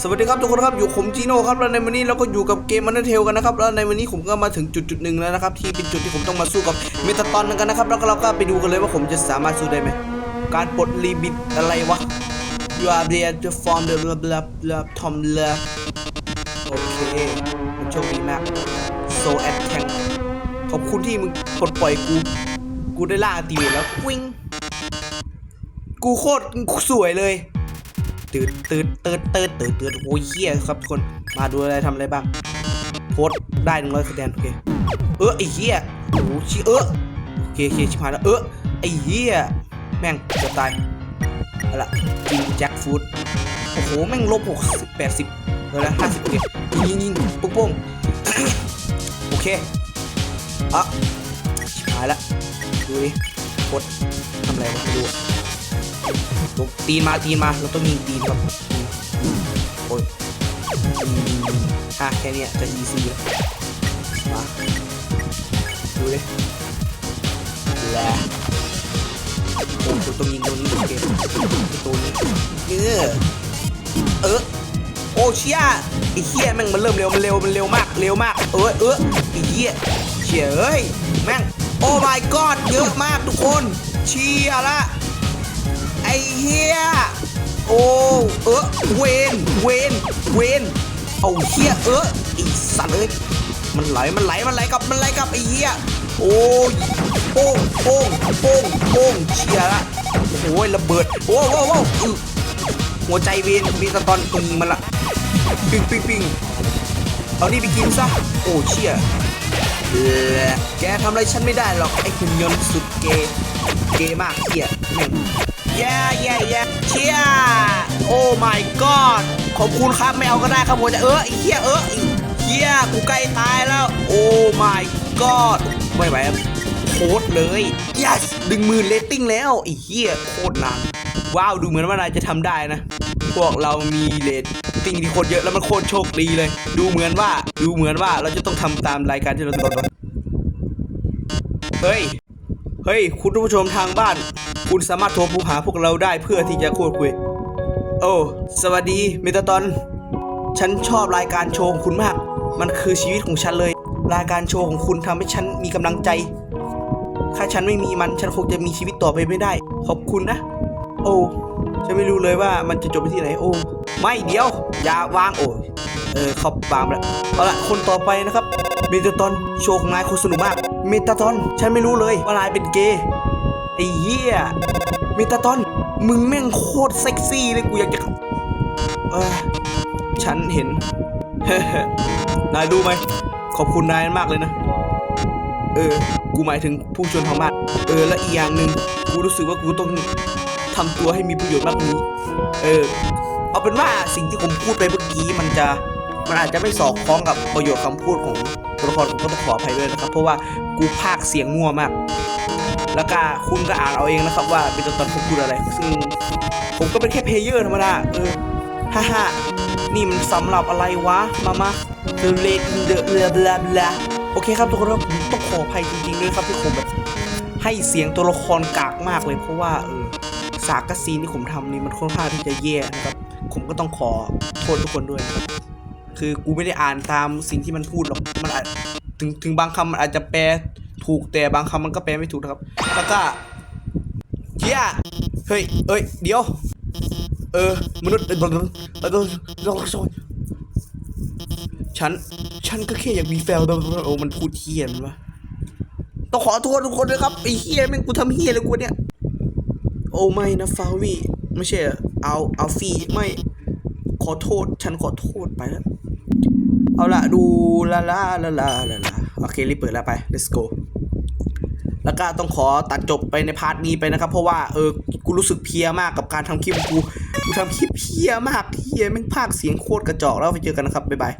สวัสดีครับทุกคนครับอยู่ผมจีโน่ครับแล้วในวันนี้เราก็อยู่กับเกมมันเดอร์เทลกันนะครับแล้วในวันนี้ผมก็มาถึงจุดจุดหนึ่งแล้วนะครับที่เป็นจุดที่ผมต้องมาสู้กับเมตาตอนกันนะครับแล้วก็เราก็ไปดูกันเลยว่าผมจะสามารถสู้ได้ไหมการปลดลิมิตอะไรวะ you are there to form the blah blah blah tom blah โอเคมันโชคดีมาก so at tank ขอบคุณที่มึงปลดปล่อยกูกูได้ล่าตีแล้ววิ่งกูโคตรสวยเลย ตืดตืดตืดตืดตืดตืดโอ้ยเฮียครับทุกคนมาดูอะไรทำอะไรบ้าง โพสต์ได้หนึ่งร้อยคะแนนโอเคเออไอ้เฮียโอ้ชิเออโอเคโอเคชิบหายแล้วเออไอ้เฮียแม่งจะตายอาละกินแจ็คฟูดโอ้โหแม่งลบหกสิบแปดสิบเออละห้าสิบโอเคยิงยิงยิงปุ๊บปุ๊บโอเคอะชิบหายละดูดิโพสต์ทำอะไรไม่รู้ ตีนมาตีนมาเราต้องยิงตีนครับโอ้ยอะแค่นี้จะอีซีแล้วมาดูดิแหละโอ้กูต้องยิงตรงนี้โอเคตัวนี้เออเออโอ้เชี่ยไอ้เหี้ยแม่งมันเริ่มเร็วมันเร็วมันเร็วมากเร็วมาก เออเออไอ้เหี้ยเชี่ยแม่งโอ้ my god เยอะมากทุกคนเชี่ยละ อ้เฮียโอ้เออเวนเวนเวนเอาเฮียเอออีสัตว์เอ้ยมันไหลมันไหลมันไหลกับมันไหลกับไอ้เฮียโอ้ยโป้งโป้งโป้งโป้งเชียละโอ้ยระเบิดโอ้โหโอ้โหอื้อหัวใจเวนมีสะตอนตรงมันละปิ้งปิ้งปิ้งเอานี่ไปกินซะโอ้เชียและแกทำอะไรฉันไม่ได้หรอกไอ้คุณยนต์สุดเกย์ เกมากเฮียแม่งแย่แย่แย่เชียโอ้ my god ขอบคุณครับไม่เอาก็ได้ครับผมจะเออไอ้เหี้ยเออไอ้เหี้ยกูใกล้ตายแล้ว โอ้ my god ไม่ไหวโคตรเลย yes ดึงหมื่นเลตติ้งแล้วไอ้เหี้ยโคตรนานว้าวดูเหมือนว่านายจะทำได้นะ พวกเรามีเลตติ้งที่โคตรเยอะแล้วมันโคตรโชคดีเลย ดูเหมือนว่าดูเหมือนว่าเราจะต้องทำตามรายการที่เราตกลงเฮ้ย เฮ้ย คุณผู้ชมทางบ้าน คุณสามารถโทรหาพวกเราได้เพื่อที่จะพูดคุย โอ้ สวัสดี เมตาตอน ฉันชอบรายการโชว์ของคุณมาก มันคือชีวิตของฉันเลย รายการโชว์ของคุณทำให้ฉันมีกำลังใจ ถ้าฉันไม่มีมัน ฉันคงจะมีชีวิตต่อไปไม่ได้ ขอบคุณนะ โอ้ฉันไม่รู้เลยว่ามันจะจบไปที่ไหน โอ้ ไม่เดี๋ยว อย่าวางโอ้ เออเขาวางแล้วเอาละคนต่อไปนะครับ มตาตอนโชว์ของนายโคตรสนุกมาก เมตาตอน ฉันไม่รู้เลยว่านายเป็นเกย์ไอ้เหี้ย เมตาตอน มึงแม่งโคตรเซ็กซี่เลยกูอยากจะเออฉันเห็น นายรู้ไหม ขอบคุณนายมากเลยนะ เออ กูหมายถึงผู้ชนทางบ้าน เออ และอีกอย่างหนึ่งกูรู้สึกว่ากูต้องทำตัวให้มีประโยชน์มากกว่านี้ เออ เอาเป็นว่าสิ่งที่ผมพูดไปเมื่อกี้มันจะมันอาจจะไม่สอดคล้องกับประโยชน์คำพูดของ ตัวละครผมก็ต้องขออภัยด้วยนะครับ เพราะว่ากูพากเสียงมั่วมาก แล้วก็คุณก็อ่านเอาเองนะครับว่าเป็นตัวตนผมพูดอะไร ซึ่งผมก็เป็นแค่เพลเยอร์ธรรมดาเออฮ่าฮ่านี่มันสำหรับอะไรวะ มามาเดเลดเดอะเบลาบลาโอเคครับทุกคนครับผมต้องขออภัยจริงๆด้วยครับที่ผมแบบให้เสียงตัวละครกากมากเลยเพราะว่าเออสากซีนที่ผมทำนี่มันค่อนข้างที่จะแย่นะครับผมก็ต้องขอโทษทุกคนด้วยนะครับคือกูไม่ได้อ่านตามสิ่งที่มันพูดหรอกมันอาจ ถึงถึงบางคำมันอาจจะแปลถูกแต่บางคำมันก็แปลไม่ถูกนะครับ แล้วก็เฮียเฮ้ยเอ้ยเดี๋ยว เออ มนุษย์เออเออฉัน ฉันก็แค่อยากมีแฟนโอ้มันพูดเฮียมันวะต้องขอโทษทุกคนนะครับไอ้เฮียแม่งกูทำเฮียเลยกูเนี่ย โอ้ไม่นะฟาวีไม่ใช่เอาเอาฟีไม่ขอโทษ ฉันขอโทษไปแล้ว เอาละดูลาลาลาลาลาลาโอเครีบเปิดแล้วไป let's go แล้วก็ต้องขอตัดจบไปในพาร์ทนี้ไปนะครับ เพราะว่าเออกูรู้สึกเพียมากกับการทำคลิปของกูกูทำคลิปเพียมากเพียแม่งภาคเสียงโคตรกระจอกแล้วไปเจอกันนะครับบ๊ายบาย